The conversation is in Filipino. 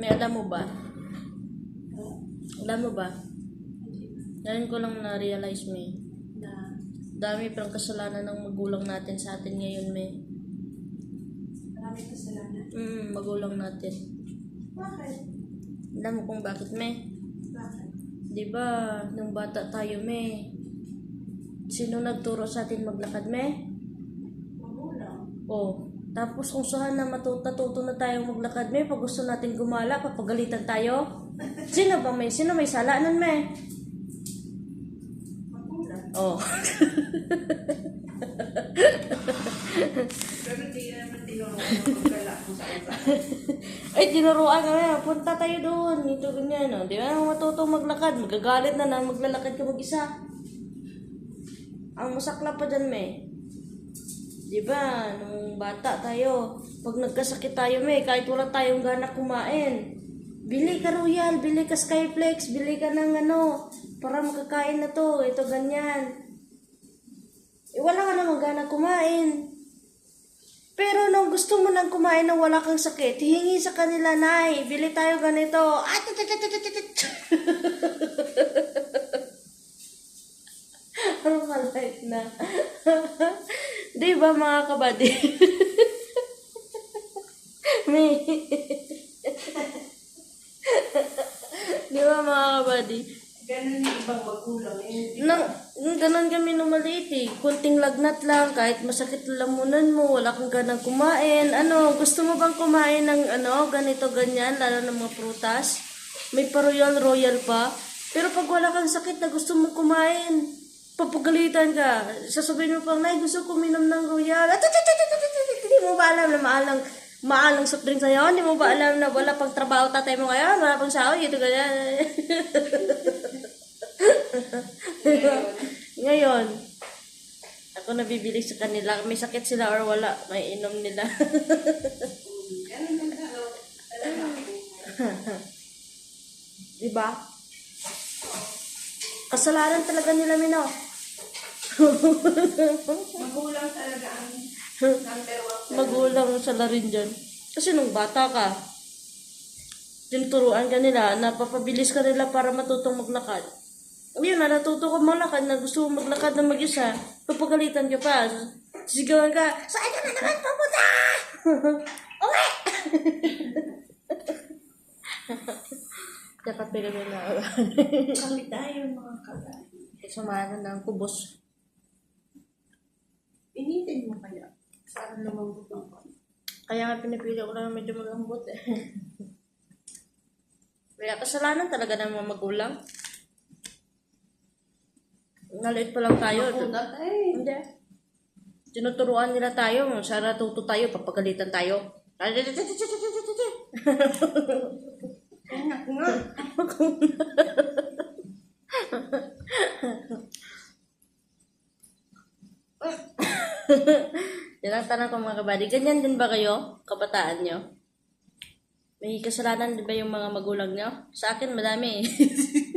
May alam mo ba? Alam mo ba? Ngayon ko lang na-realize, may Na, dami pang kasalanan ng magulang natin sa atin ngayon, may. marami kasalanan. Mm, magulang natin. Bakit? Alam mo kung bakit, may? Bakit? Di ba, nung bata tayo, may, sino nagturo sa atin maglakad, may? Magulang. Oh, tapos kung saan na matuto, natuto na tayong maglakad, may, pag gusto natin gumala, papagalitan tayo. Sino ba may, sino may sala nun, may? Oh. Ay, tinuruan kami, punta tayo doon, ito ganyan, oh. Di ba, matutong maglakad, magagalit na na, maglalakad ka mag-isa. Ang masakla pa dyan, may. Di ba, nung bata tayo, pag nagkasakit tayo, may, kahit wala tayong gana kumain, bili ka Royal, bili ka Skyflex, bili ka ng ano, para makakain na to, ito ganyan. Eh, wala ka namang gana kumain. Pero nung gusto mo nang kumain nang wala kang sakit, hihingi sa kanila, Nay, bili tayo ganito. Tut, tut, tut, tut, tut, tut. Parang na. Di ba mga kabady? May... Di ba mga kabady? Ganun yung ibang magulang. Eh, Nang, ganon kami nung maliit eh. Kunting lagnat lang, kahit masakit lalamunan mo, wala kang ganang kumain. Ano, gusto mo bang kumain ng ano, ganito, ganyan, lalo ng mga prutas? May pa-royal, royal pa. Pero pag wala kang sakit na gusto mo kumain, papagalitan ka. Sasabihin mo pang, Nay, gusto ko minom ng royal. Hindi mo ba alam na maalang, maalang soft drink sa'yo? Hindi mo ba alam na wala pang trabaho tatay mo ngayon? Wala pang sahod, ito ganyan. Ngayon, ako nabibili sa kanila. May sakit sila or wala, may inom nila. Diba? Kasalanan talaga nila, Mino. Magulang talaga ang number one. Magulang sila rin dyan. Kasi nung bata ka, tinuturuan ka nila, napapabilis ka nila para matutong maglakad. Yun na, natuto ka maglakad, na gusto mo maglakad na mag-isa, papagalitan ka pa. Sisigawan ka, saan ka na naman papunta? Uwi! Dapat bigyan na Kami tayo mga kalay. Samahan ng kubos. Initin mo kaya. Sana lumambot ang konti. Kaya nga pinipili ko lang medyo malambot eh. Kaya kasalanan talaga ng mga magulang. Naliit pa lang tayo. Makunat eh. Hindi. Tinuturuan nila tayo. Sana tuto tayo, papagalitan tayo. Kaya nga. Yan ang tanong ko mga kabady. Ganyan din ba kayo, kabataan nyo? May kasalanan din ba yung mga magulang nyo? Sa akin, madami eh.